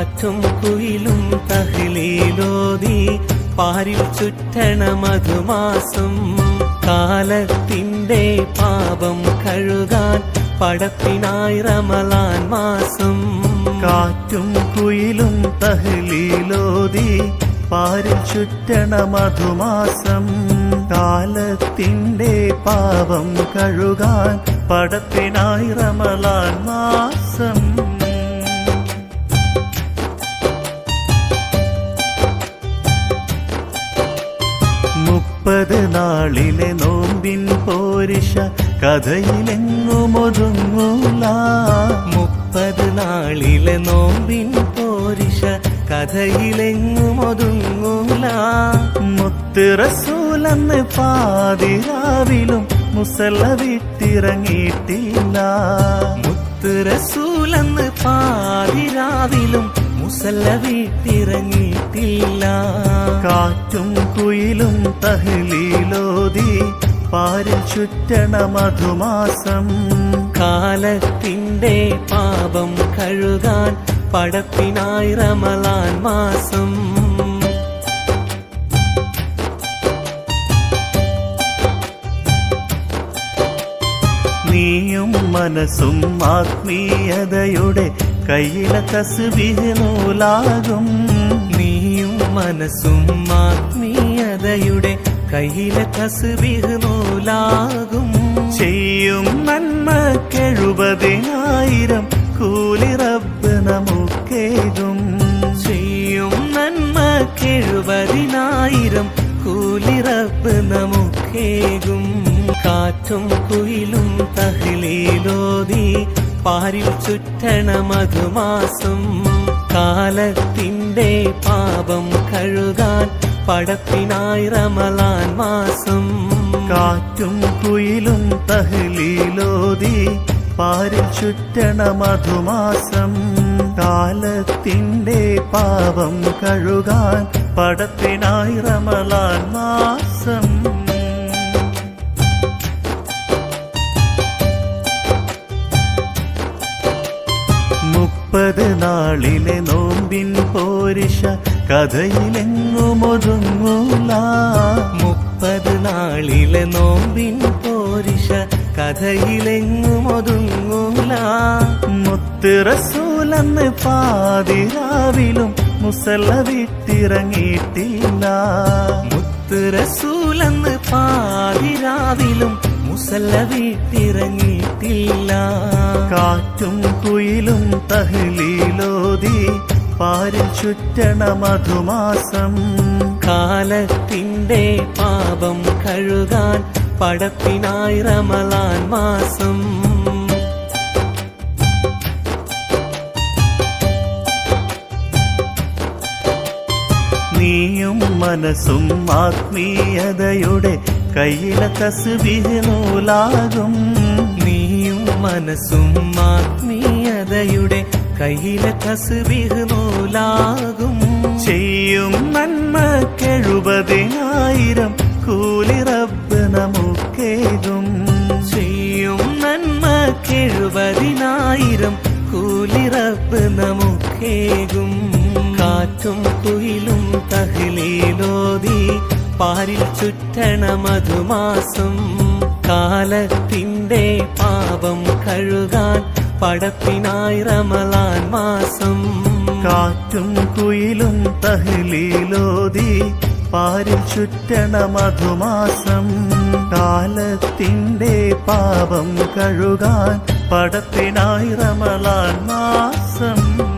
കാറ്റും കുയിലും തഹലീലോതി പാരിൽ ചുറ്റണ മധുമാസം. കാലത്തിന്റെ പാപം കഴുകാൻ പടത്തിനായി റമലാൻ മാസം. കാറ്റും കുയിലും തഹലീലോതി പാരിൽ ചുറ്റണ മധുമാസം. കാലത്തിന്റെ പാപം കഴുകാൻ പടത്തിനായി റമലാൻ മാസം. നാളിലെ നോമ്പിൻ പോരിഷ കഥയിലെങ്ങുമൊതുങ്ങൂല. മുപ്പത് നാളിലെ നോമ്പിൻ പോരിഷ കഥയിലെങ്ങുമൊതുങ്ങൂല. മുത്തിറസൂലെന്ന് മുത്ത് പാതിരാവിലും മുസല്ല വിട്ടിറങ്ങിയിട്ടില്ല. മുത്തിറസൂലെന്ന് പാതിരാവിലും മുസല്ല വീട്ടിറങ്ങിയിട്ടില്ല. കാറ്റും കുയിലും തഹ്ലീലോതി പാരിൽ ചുറ്റണ മധുമാസം. കാലത്തിന്റെ പാപം കഴുകാൻ പടത്തിനായി റമലാൻ മാസം. നീയും മനസ്സും ആത്മീയതയുടെ കയ്യിലെ തസ്ബീഹ് നൂലാകും. നീയും മനസ്സും ആത്മീയതയുടെ കയ്യിലെ തസ്ബീഹ് നൂലാകും. ചെയ്യും നന്മക്കെഴുപതിനായിരം കൂലി റബ്ബ് നമുക്കേകും ചെയ്യും നന്മക്കെഴുപതിനായിരം കൂലി റബ്ബ് നമുക്കേകും കാറ്റും കുയിലും തഹ്ലീലോതി പാരിൽ ചുറ്റണ മധുമാസം. കാലത്തിന്റെ പാപം കഴുകാൻ പടത്തിനായി റമലാൻ മാസം. കാറ്റും കുയിലും തഹലീലോതി പാരിൽ ചുറ്റണ മധുമാസം. കാലത്തിന്റെ പാപം കഴുകാൻ പടത്തിനായി റമലാൻ മാസം. നാളിലെ നോമ്പിൻ പോരിഷ കഥയിലെങ്ങും ഒതുങ്ങൂല മുപ്പത് നാളിലെ നോമ്പിൻ പോരിഷ കഥയിലെങ്ങും ഒതുങ്ങൂല മുത്ത് റസൂലെന്ന് പാതിരാവിലും മുസല്ല വിട്ടിറങ്ങിയിട്ടില്ല. മുത്ത് റസൂലെന്ന് പാതിരാവിലും മുസല്ല വീട്ടിറങ്ങിയിട്ടില്ല. കാറ്റും കുയിലും തഹ്ലീലോതി പാരിൽ ചുറ്റണ മധുമാസം. കാലത്തിന്റെ പാപം കഴുകാൻ പടപ്പിനായി റമലാൻ മാസം. നീയും മനസ്സും ആത്മീയതയുടെ കയ്യിലെ തസ്ബീഹ് നൂലാകും. മനസ്സും ആത്മീയതയുടെ കയ്യിലെ തസ്ബീഹ് നൂലാകും. ചെയ്യും നന്മക്കെഴുപതിനായിരം കൂലി റബ്ബ് നമുക്കേകും ചെയ്യും നന്മക്കെഴുപതിനായിരം കൂലി റബ്ബ് നമുക്കേകും കാറ്റും കുയിലും തഹലീലോതി പാരിൽ ചുറ്റണ മധുമാസം കാലത്തിന്റെ പാപം കഴുകാൻ പടത്തിനായി റമലാൻ മാസം. കാറ്റും കുയിലും തഹലീലോതി പാരിൽ ചുറ്റണ മധുമാസം. കാലത്തിന്റെ പാപം കഴുകാൻ പടത്തിനായി റമലാൻ മാസം.